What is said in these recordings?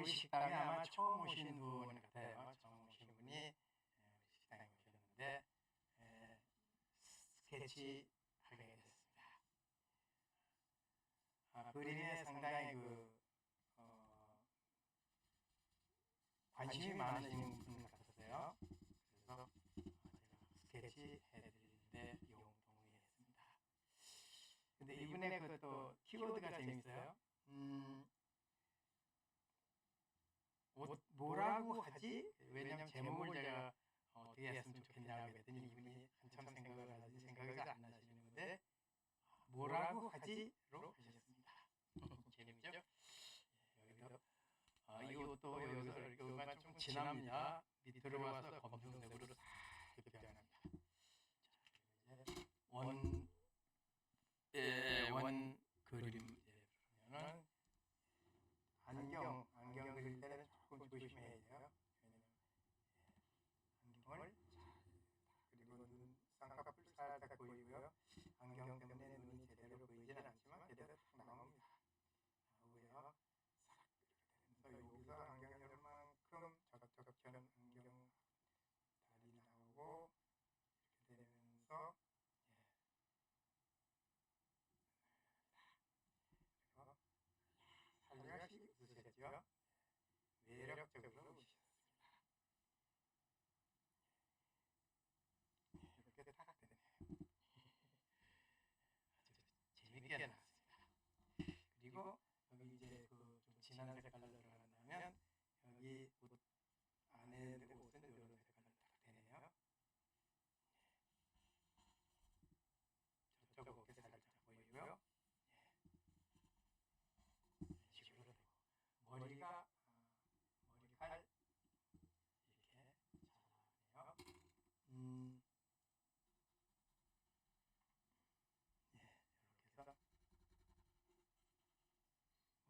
우리 식당에 아마 처음 오신 분 같아요. 처음 오신 분이 예, 우리 식당에 오셨는데 예, 스케치 하게 됐습니다. 아, 그림에 상당히 그 어, 관심이 많으신 분 같았어요. 그래서 어, 제가 스케치 해드리는데 용 동의했습니다. 근데 이분의 그 또 키워드가 재밌어요. 음, 뭐, 뭐라고 하지? 왜냐면 제목을 제가 어, 어떻게 했으면 좋겠냐고 했더니 이분이 한참 생각을 하지 생각이 안 나시는데 뭐라고 하지?로 하셨습니다. 재밌죠? 예, 여기도 아, 이것도 여기서 여기가 좀 지납니다. 밑으로 와서 검정색으로 싹 이렇게 변합니다. 원, 예, 원 durch mich. 웃으셨습니다. 이렇게 딱 되네요. 아주 재밌게 나왔습니다. 그리고 여기 이제 그 좀 진한 색깔로 들어간다면 여기 옷 안에 옷은 이런 색깔로 딱 되네요. 저쪽 어깨 살짝 보이고요. 식으로 되고 머리가 어, 머리칼 이렇게 잘 나오네요. 음,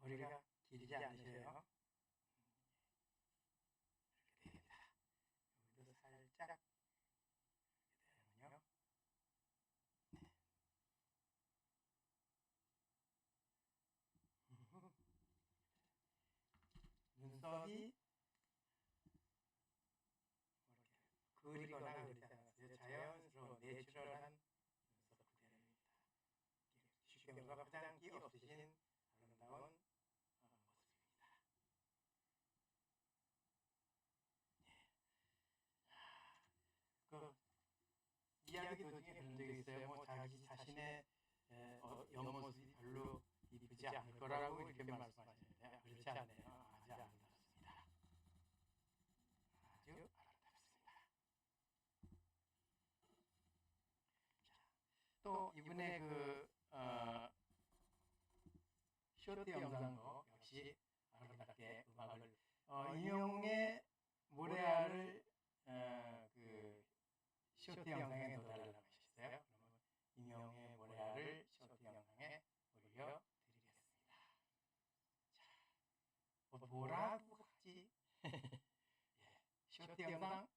예, 이렇게 해서 길지 않으세요. 음, 이렇게 됩니다. 여기도 살짝 이렇게 되면요. 눈썹이 뭐 이렇게 그리거나 그러지 않았어요. 자연스러운 내추럴한 눈썹 그대로입니다. 쉽게가 가장 끼 없으신 아름다운 어, 모습입니다. 예. 그 이야기 도중에 그런 적이 있어요. 뭐 자기 자신의 에, 어, 옆모습이 별로 이쁘지 않을 거라고 이렇게 말씀하시는데 그렇지 않네요. 아주 아름답습니다. 아주 아름답습니다. 자, 또 이분의 그 어, 쇼트 영상도 역시 아름답게 음악을 어, 모래알을 어, 그 쇼트 영상에 넣어달라고 하셨어요. 그러면 인용의 모래알을 쇼트 영상에 올려 드리겠습니다. 자, 뭐, 뭐라고 하지? 예, 쇼트 영상